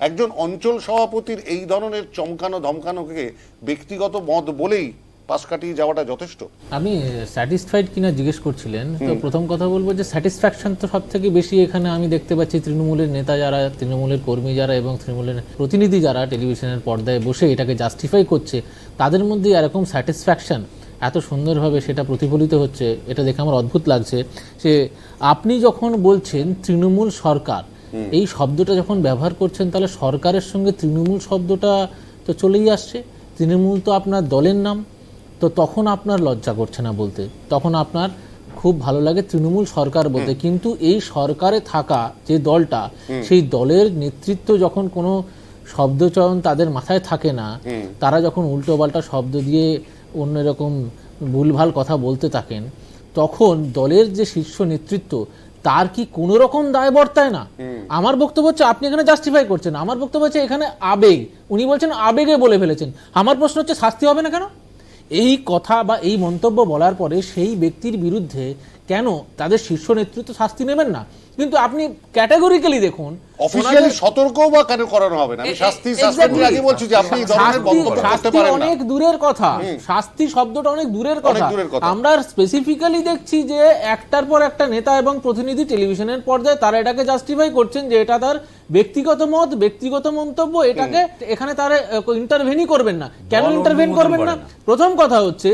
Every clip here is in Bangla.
একজন অঞ্চল সভাপতির এই ধরনের চমকানো ধমকানোকে ব্যক্তিগত মত বলেই পাশ কাটিয়ে যাওয়াটা যথেষ্ট। আমি স্যাটিসফাইড কিনা জিজ্ঞেস করছিলেন তো প্রথম কথা বলব যে স্যাটিসফ্যাকশন তো সব থেকে বেশি এখানে আমি দেখতে পাচ্ছি তৃণমূলের নেতা যারা তৃণমূলের কর্মী যারা এবং তৃণমূলের প্রতিনিধি যারা টেলিভিশনের পর্দায় বসে এটাকে জাস্টিফাই করছে তাদের মধ্যে এরকম স্যাটিসফ্যাকশন এত সুন্দরভাবে সেটা প্রতিফলিত হচ্ছে এটা দেখে আমার অদ্ভুত লাগছে যে আপনি যখন বলছেন তৃণমূল সরকার এই শব্দটা যখন ব্যবহার করছেন তাহলে সরকারের সঙ্গে তৃণমূল শব্দটা তো চলেই আসছে। তৃণমূল তো আপনার দলের নাম। তো তখন আপনার লজ্জা করছে না বলতে। তখন আপনার খুব ভালো লাগে তৃণমূল সরকার বলতে। কিন্তু এই সরকারে থাকা যে দলটা সেই দলের নেতৃত্ব যখন কোনো শব্দচয়ন তাদের মাথায় থাকে না তারা যখন উল্টোপাল্টা শব্দ দিয়ে অন্য এরকম ভুলভাল কথা বলতে থাকেন তখন দলের যে শীর্ষ নেতৃত্ব তার কি কোনো রকম দায় বর্তায় না আমার বক্তব্য হচ্ছে আপনি এখানে জাস্টিফাই করছেন। আমার বক্তব্য হচ্ছে এখানে আবেগ। উনি বলছেন আবেগে বলে ফেলেছেন। আমার প্রশ্ন হচ্ছে শাস্তি হবে না কেন? এই কথা বা এই মন্তব্য বলার পরে সেই ব্যক্তির বিরুদ্ধে কেন? তাদের শীর্ষ নেতৃত্ব শাস্তি নেবেন না। কিন্তু আপনি ক্যাটাগরিক্যালি দেখুন অফিসিয়ালি সতর্ক বা কেন করানো হবে না? আমি এ- শাস্তি আগে বলছি যে আপনি এই ধরনের শাস্তি- বক্তব্য করতে শাস্তি পারেন না। অনেক দূরের কথা। শাস্তি শব্দটা অনেক দূরের কথা। দূরের কথা। আমরা স্পেসিফিক্যালি দেখছি যে একটার পর একটা নেতা এবং প্রতিনিধি টেলিভিশনের পর্দায় তারা এটাকে জাস্টিফাই করছেন যে এটা তার ব্যক্তিগত মত ব্যক্তিগত মন্তব্য এটাকে এখানে তারা ইন্টারভেনই করবেন না। কেন ইন্টারভেন করবেন না। প্রথম কথা হচ্ছে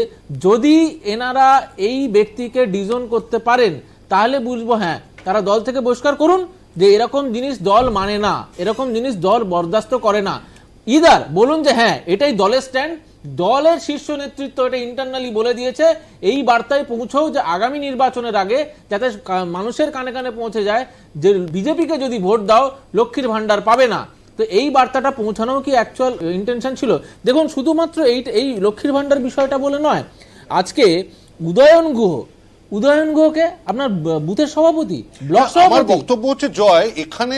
যদি এনারা এই ব্যক্তিকে ডিজন করতে পারেন তাহলে বুঝব হ্যাঁ তারা দল থেকে বহিষ্কার করুন যে এরকম জিনিস দল মানে না এরকম জিনিস দল বরদাস্ত করে না। ইদার বলুন যে হ্যাঁ এটাই দলের স্ট্যান্ড দলের শীর্ষ নেতৃত্ব এটা ইন্টারনালি বলে দিয়েছে। এই বার্তায় পৌঁছেও যে আগামী নির্বাচনের আগে যাতে মানুষের কানে কানে পৌঁছে যায় যে বিজেপিকে যদি ভোট দাও লক্ষ্মীর ভাণ্ডার পাবে না। তো এই বার্তাটা পৌঁছানো কি অ্যাকচুয়াল ইন্টেনশন ছিল? দেখুন শুধুমাত্র এই এই লক্ষ্মীর ভান্ডার বিষয়টা বলে নয়। আজকে উদয়ন গুহ উদয়ন গুহকে আপনার বুথের সভাপতি ব্লক আমার সভাপতি বক্তব্য হচ্ছে জয় এখানে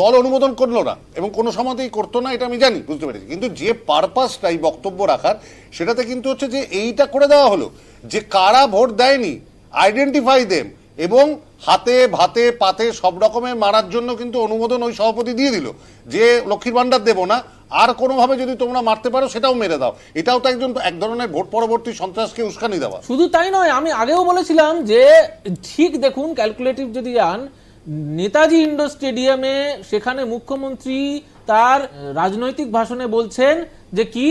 দল অনুমোদন করল না এবং কোনো সময়তেই করতো না, এটা আমি জানি, বুঝতে পেরেছি। কিন্তু যে পারপাসটা এই বক্তব্য রাখার, সেটাতে কিন্তু হচ্ছে যে এইটা করে দেওয়া হলো যে কারা ভোট দেয়নি আইডেন্টিফাই দেম এবং হাতে, ভাতে, পাতে সব রকমের মারার জন্য কিন্তু অনুমোদন ওই সভাপতি দিয়ে দিল যে লক্ষ্মীর ভান্ডার দেবো না, আর কোনোভাবে যদি তোমরা মারতে পারো সেটাও মেরে দাও। এটাও তো একজন, এক ধরনের ভোট পরবর্তী সন্ত্রাসকে উস্কানি দেওয়া। শুধু তাই নয়, আমি আগেও বলেছিলাম যে ঠিক দেখুন ক্যালকুলেটিভ যদি যান নেতাজি ইন্ডোর স্টেডিয়ামে সেখানে মুখ্যমন্ত্রী তার রাজনৈতিক ভাষণে বলছেন যে কি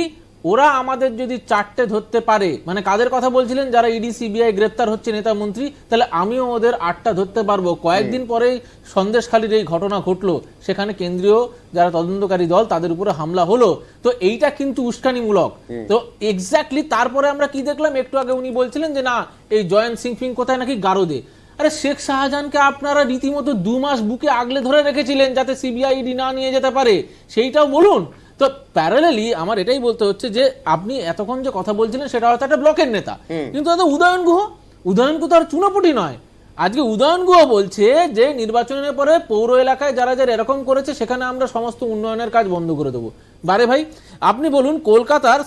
ওরা আমাদের যদি চারটে ধরতে পারে মানে কাদের কথা বলছিলেন? যারা ইডি সিবিআই গ্রেপ্তার হচ্ছে নেতা মন্ত্রী তাহলে আমিও ওদের আটটা ধরতে পারব। কয়েকদিন পরেই সন্দেশখালীর এই ঘটনা ঘটলো। সেখানে কেন্দ্রীয় যারা তদন্তকারী দল তাদের উপরে হামলা হলো। তো এইটা কিন্তু উস্কানিমূলক। তো এক্স্যাক্টলি তারপরে আমরা কি দেখলাম? একটু আগে উনি বলছিলেন যে না এই জয়ন্ত সিং ফিং কোথায় নাকি গারদে? আরে শেখ শাহজাহানকে আপনারা রীতিমতো দু মাস বুকে আগলে ধরে রেখেছিলেন যাতে সিবিআই ইডি না নিয়ে যেতে পারে। সেইটাও বলুন। তো প্যারালালি আমার এটাই বলতে হচ্ছে যে আপনি এতক্ষণ যে কথা বলছিলেন সেটা হয়তো একটা ব্লকের নেতা। কিন্তু উদয়ন গুহ? উদয়ন গুহ তো আর চুনোপুটি নয়। আজকে উদয়ন গুহ বলছে যে নির্বাচনের পরে পৌর এলাকায় যারা যারা এরকম করেছে সেখানে আমরা সমস্ত উন্নয়নের কাজ বন্ধ করে দেবো। বারে ভাই আপনি বলুন কলকাতার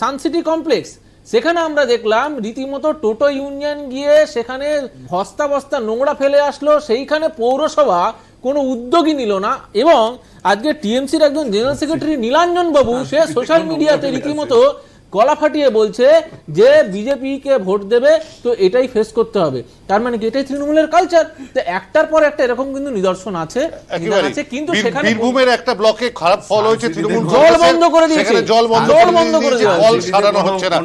সান সিটি কমপ্লেক্স সেখানে আমরা দেখলাম রীতিমতো টোটো ইউনিয়ন গিয়ে সেখানে বস্তা বস্তা নোংরা ফেলে আসলো সেইখানে পৌরসভা কোনো উদ্যোগই নিল না এবং আজকে টিএমসির একজন জেনারেল সেক্রেটারি নীলাঞ্জন বাবু সে সোশ্যাল মিডিয়াতে রীতিমতো গলা ফাটিয়ে বলছে যে বিজেপি কে ভোট দেবে তো এটাই ফেস করতে হবে। তার মানে কি? এটাই তৃণমূলের কালচার তো একটার পর একটা এরকম কিন্তু নিদর্শন আছে আছে কিন্তু সেখানে বীরভূমের একটা ব্লকে খারাপ ফল হয়েছে তৃণমূল জল বন্ধ করে দিয়েছে। জল বন্ধ জল করে বন্ধ করে দিয়েছে দিয়েছে। কল সারানো হচ্ছে না।